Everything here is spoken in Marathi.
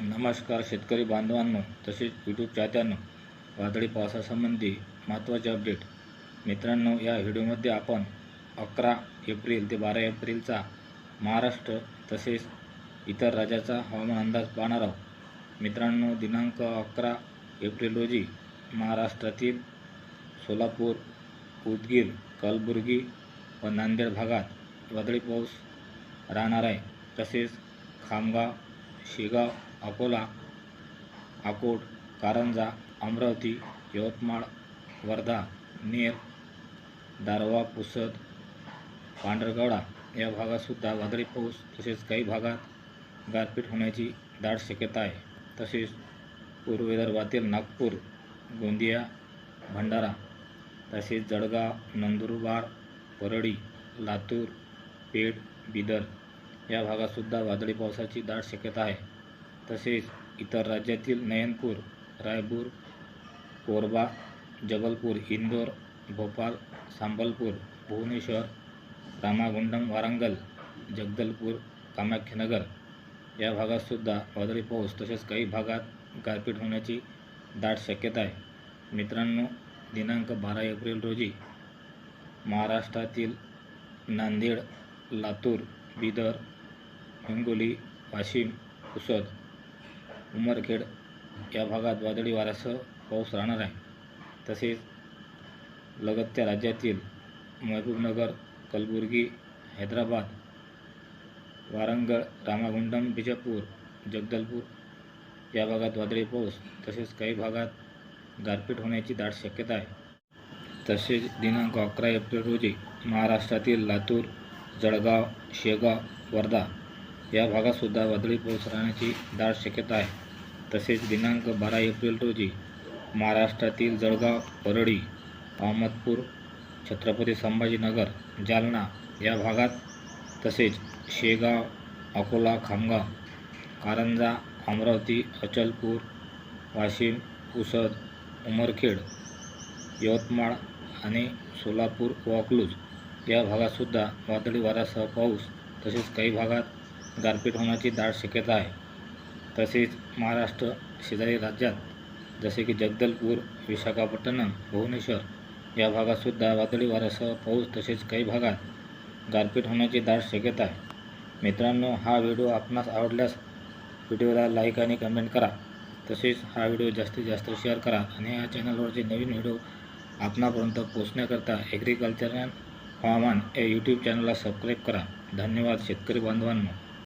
नमस्कार शेतकरी बांधवांनो तसेच यूट्यूब चाहत्यांनो वादळी पावसासंबंधी महत्त्वाचे अपडेट मित्रांनो या व्हिडिओमध्ये आपण अकरा एप्रिल ते बारा एप्रिलचा महाराष्ट्र तसेच इतर राज्याचा हवामान अंदाज पाहणार आहोत. मित्रांनो दिनांक अकरा एप्रिल रोजी महाराष्ट्रातील सोलापूर उदगीर कलबुर्गी व नांदेड भागात वादळी पाऊस राहणार आहे. तसेच खामगाव शेगाव अकोला अकोट कारंजा अमरावती यवतमाळ वर्धा नेर दारवा पुसद पांढरगवडा या भागातसुद्धा वादळी पाऊस तसेच काही भागात गारपीट होण्याची दाट शक्यता आहे. तसेच पूर्व विदर्भातील नागपूर गोंदिया भंडारा तसेच जळगाव नंदुरबार परळी लातूर पेठ बिदर या भागातसुद्धा वादळी पावसाची दाट शक्यता आहे. तसेच इतर राज्यातील नयनपूर रायपूर कोरबा जबलपूर इंदोर भोपाळ संबलपूर भुवनेश्वर रामागुंडम वारंगल जगदलपूर कामाख्यानगर या भागातसुद्धा वादळी पाऊस तसेच काही भागात गारपीट होण्याची दाट शक्यता आहे. मित्रांनो दिनांक बारा एप्रिल रोजी महाराष्ट्रातील नांदेड लातूर बिदर हिंगोली वाशिम पुसद उमरखेड या भागात वादळी वाऱ्यासह पाऊस राहणार आहे. तसेच लगतच्या राज्यातील महबूबनगर कलबुर्गी हैदराबाद वारंगळ रामागुंडम बिजापूर जगदलपूर या भागात वादळी पाऊस तसेच काही भागात गारपीट होण्याची दाट शक्यता आहे. तसेच दिनांक अकरा एप्रिल रोजी महाराष्ट्रातील लातूर जळगाव शेगाव वर्धा या भागातसुद्धा वादळी पाऊस राहण्याची दाट शक्यता आहे. तसेच दिनांक बारा एप्रिल रोजी महाराष्ट्रातील जळगाव परळी अहमदपूर छत्रपती संभाजीनगर जालना या भागात तसेच शेगाव अकोला खामगाव कारंजा अमरावती अचलपूर वाशिम पुसद उमरखेड यवतमाळ आणि सोलापूर व अकलूज या भागातसुद्धा वादळी वाऱ्यासह पाऊस तसेच काही भागात गारपीट होण्याची दाट शक्यता आहे. तसेच महाराष्ट्र शेजारी राज्यात जसे की जगदलपूर विशाखापट्टणम भुवनेश्वर या भागातसुद्धा वादळी वाऱ्यासह पाऊस तसेच काही भागात गारपीट होण्याची दाट शक्यता आहे. मित्रांनो हा व्हिडिओ आपणास आवडल्यास व्हिडिओला लाईक आणि कमेंट करा. तसेच हा व्हिडिओ जास्तीत जास्त शेअर करा आणि या चॅनलवरचे नवीन व्हिडिओ आपणापर्यंत पोचण्याकरता ॲग्रिकल्चर अँड हवामान या यूट्यूब चॅनलला सबस्क्राईब करा. धन्यवाद शेतकरी बांधवांनो.